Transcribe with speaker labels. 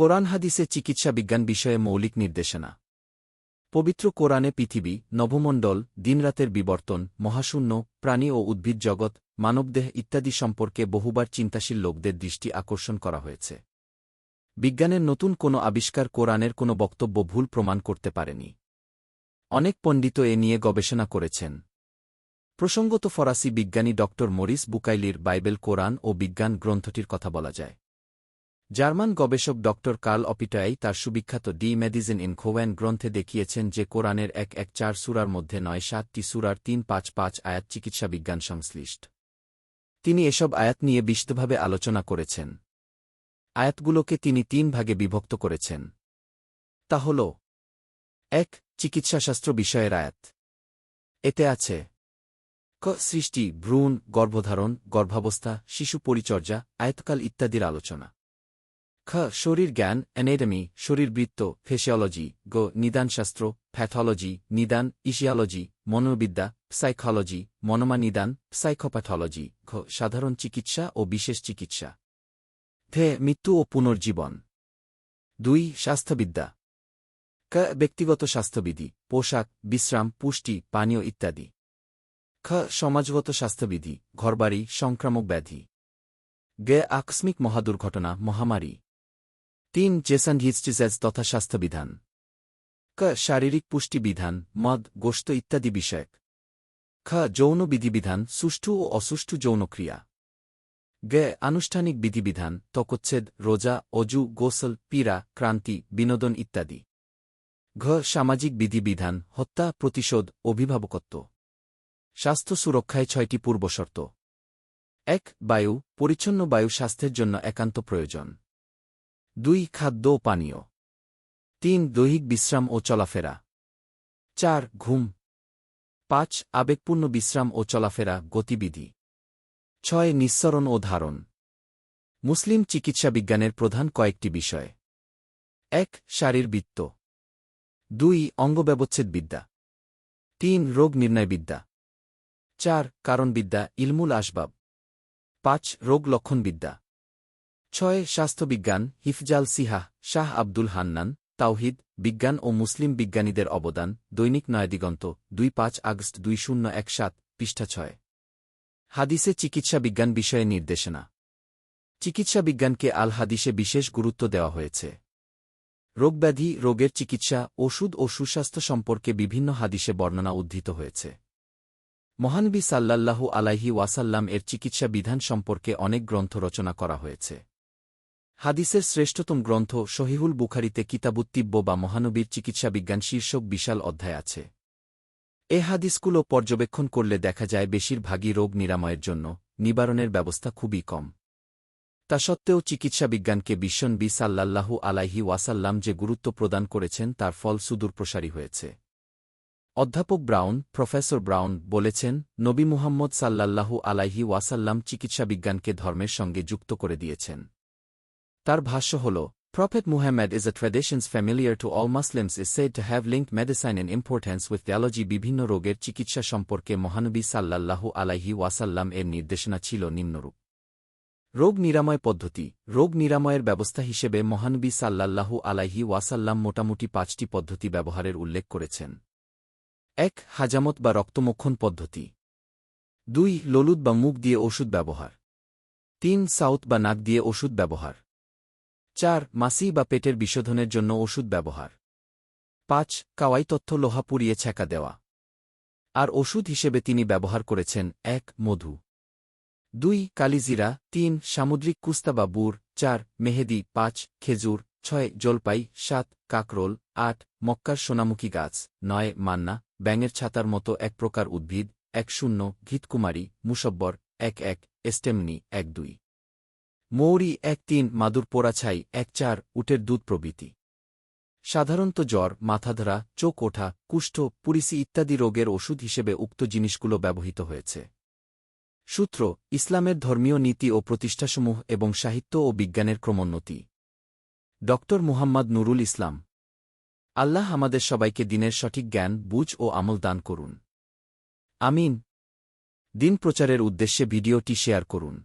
Speaker 1: কোরআন হাদিসে চিকিৎসা বিজ্ঞান বিষয়ে মৌলিক নির্দেশনা। পবিত্র কোরআনে পৃথিবী নভমণ্ডল দিনরাতের বিবর্তন, মহাশূন্য, প্রাণী ও উদ্ভিদ জগৎ, মানবদেহ ইত্যাদি সম্পর্কে বহুবার চিন্তাশীল লোকদের দৃষ্টি আকর্ষণ করা হয়েছে। বিজ্ঞানের নতুন কোনো আবিষ্কার কোরআনের কোনো বক্তব্য ভুল প্রমাণ করতে পারেনি। অনেক পণ্ডিত এ নিয়ে গবেষণা করেছেন। প্রসঙ্গত ফরাসি বিজ্ঞানী ড মরিস বুকাইলির বাইবেল কোরআন ও বিজ্ঞান গ্রন্থটির কথা বলা যায়। জার্মান গবেষক ড কার্ল অপিটাই তার সুবিখ্যাত ডি মেডিজিন ইন খোওয়ান গ্রন্থে দেখিয়েছেন যে কোরআনের এক এক চার সুরার মধ্যে নয়, সাতটি সুরার তিন, পাঁচ পাঁচ আয়াত চিকিৎসা বিজ্ঞান সংশ্লিষ্ট। তিনি এসব আয়াত নিয়ে বিশদভাবে আলোচনা করেছেন। আয়াতগুলোকে তিনি তিন ভাগে বিভক্ত করেছেন। তা হল, এক, চিকিৎসাশাস্ত্র বিষয়ের আয়াত। এতে আছে, ক, সৃষ্টি, ভ্রূণ, গর্ভধারণ, গর্ভাবস্থা, শিশু পরিচর্যা, আয়তকাল ইত্যাদির আলোচনা। খ শরীর জ্ঞান অ্যানেডমি শরীরবৃত্ত ফেসিওলজি গ নিদানশাস্ত্র প্যাথোলজি নিদান ইশিয়ালজি মনোবিদ্যা সাইকোলজি মনোমা নিদান সাইকোপ্যাথোলজি ঘ সাধারণ চিকিৎসা ও বিশেষ চিকিৎসা। ধে, মৃত্যু ও পুনর্জীবন। দুই, স্বাস্থ্যবিদ্যা। ক ব্যক্তিগত স্বাস্থ্যবিধি, পোশাক, বিশ্রাম, পুষ্টি, পানীয় ইত্যাদি। খ সমাজগত স্বাস্থ্যবিধি, ঘরবাড়ি, সংক্রামক ব্যাধি। গে আকস্মিক মহাদুর্ঘটনা, মহামারী। তিন জেসান হিস্টিজেজ তথা স্বাস্থ্যবিধান। ক, শারীরিক পুষ্টিবিধান, মদ গোস্ত ইত্যাদি বিষয়ক। খ, যৌন বিধিবিধান, সুষ্ঠু ও অসুষ্ঠু যৌনক্রিয়া। গে, আনুষ্ঠানিক বিধিবিধান, তকচ্ছেদ, রোজা, অজু, গোসল, পীড়া, ক্রান্তি, বিনোদন ইত্যাদি। ঘ, সামাজিক বিধিবিধান, হত্যা, প্রতিশোধ, অভিভাবকত্ব। স্বাস্থ্য সুরক্ষায় ছয়টি পূর্বশর্ত। এক, বায়ু, পরিচ্ছন্ন বায়ু স্বাস্থ্যের জন্য একান্ত প্রয়োজন। দুই খাদ্য ও পানীয়। তিন, দৈহিক বিশ্রাম ও চলাফেরা। চার, ঘুম। পাঁচ, আবেগপূর্ণ বিশ্রাম ও চলাফেরা, গতিবিধি। ছয়, নিঃসরণ ও ধারণ। মুসলিম চিকিৎসা বিজ্ঞানের প্রধান কয়েকটি বিষয়। এক শারীরবৃত্ত দুই অঙ্গব্যবচ্ছেদবিদ্যা তিন, রোগ নির্ণয়বিদ্যা চার, কারণবিদ্যা, ইলমুল আসবাব। পাঁচ, রোগ লক্ষণবিদ্যা ছয় স্বাস্থ্যবিজ্ঞান হিফজাল সিহা, শাহ আব্দুল হান্নান, তাওহিদ, বিজ্ঞান ও মুসলিম বিজ্ঞানীদের অবদান, দৈনিক নয়াদিগন্ত, দুই পাঁচ আগস্ট দুই শূন্য এক সাত, পৃষ্ঠা ছয়। হাদিসে চিকিৎসা বিজ্ঞান বিষয়ে নির্দেশনা। চিকিৎসা বিজ্ঞানকে আল হাদিসে বিশেষ গুরুত্ব দেওয়া হয়েছে। রোগব্যাধি রোগের চিকিৎসা, ওষুধ ও সুস্বাস্থ্য সম্পর্কে বিভিন্ন হাদিসে বর্ণনা উদ্ধৃত হয়েছে। মহানবী সাল্লাল্লাহু আলাইহি ওয়াসাল্লাম এর চিকিৎসা বিধান সম্পর্কে অনেক গ্রন্থ রচনা করা হয়েছে। হাদিসের শ্রেষ্ঠতম গ্রন্থ শহীহুল বুখারিতে কিতাবুত্তিব্য বা মহানবীর চিকিৎসা বিজ্ঞান শীর্ষক বিশাল অধ্যায় আছে। এ হাদিসগুলো পর্যবেক্ষণ করলে দেখা যায় বেশিরভাগই রোগ নিরাময়ের জন্য নিবারণের ব্যবস্থা খুবই কম। তা সত্ত্বেও চিকিৎসা বিজ্ঞানকে বিশ্বনবী সাল্লাল্লাহু আলাইহি ওয়াসাল্লাম যে গুরুত্ব প্রদান করেছেন তার ফল সুদূরপ্রসারী হয়েছে। অধ্যাপক ব্রাউন, প্রফেসর ব্রাউন বলেছেন, নবী মুহাম্মদ সাল্লাল্লাহু আলাইহি ওয়াসাল্লাম চিকিৎসা বিজ্ঞানকে ধর্মের সঙ্গে যুক্ত করে দিয়েছেন। তার ভাষ্য হল, Prophet Muhammad is a traditions familiar to all Muslims is said to have linked medicine in importance with theology বিভিন্ন রোগের চিকিৎসা সম্পর্কে মহানবী সাল্লাল্লাহু আলাইহি ওয়াসাল্লাম এর নির্দেশনা ছিল নিম্নরূপ। রোগ নিরাময় পদ্ধতি, রোগ নিরাময়ের ব্যবস্থা হিসেবে মহানবী সাল্লাল্লাহু আলাইহি ওয়াসাল্লাম মোটামুটি পাঁচটি পদ্ধতি ব্যবহারের উল্লেখ করেছেন। এক, হাজামত বা রক্তমক্ষণ পদ্ধতি। দুই, ললুদ বা মুখ দিয়ে ওষুধ ব্যবহার। তিন, সাউথ বা নাক দিয়ে ওষুধ ব্যবহার। চার, মাসি বা পেটের বিশোধনের জন্য ওষুধ ব্যবহার। পাঁচ, কাওয়াই তথ্য লোহা পুড়িয়ে ছ্যাঁকা দেওয়া। আর ওষুধ হিসেবে তিনি ব্যবহার করেছেন এক, মধু। দুই কালিজিরা তিন, সামুদ্রিক কুস্তা বা বুর। চার, মেহেদি। পাঁচ, খেজুর। ছয়, জলপাই। সাত, কাকরোল। আট, মক্কার সোনামুখী গাছ। নয়, মান্না। ব্যাঙের ছাতার মতো এক প্রকার উদ্ভিদ। এক শূন্য, ঘিতকুমারী। মুসব্বর। এক এক। এস্টেমনি এক দুই। মৌরি এক তিন, মাদুর পোড়াছাই এক চার, উটের দুধ প্রভৃতি। সাধারণত জ্বর, মাথাধরা, চোখ ওঠা, কুষ্ঠ, পুরিসি ইত্যাদি রোগের ওষুধ হিসেবে উক্ত জিনিসগুলো ব্যবহৃত হয়েছে। সূত্র, ইসলামের ধর্মীয় নীতি ও প্রতিষ্ঠাসমূহ এবং সাহিত্য ও বিজ্ঞানের ক্রমোন্নতি। ড মুহাম্মদ নুরুল ইসলাম। আল্লাহ আমাদের সবাইকে দিনের সঠিক জ্ঞান, বুঝ ও আমল দান করুন। আমিন। দিন প্রচারের উদ্দেশ্যে ভিডিওটি শেয়ার করুন।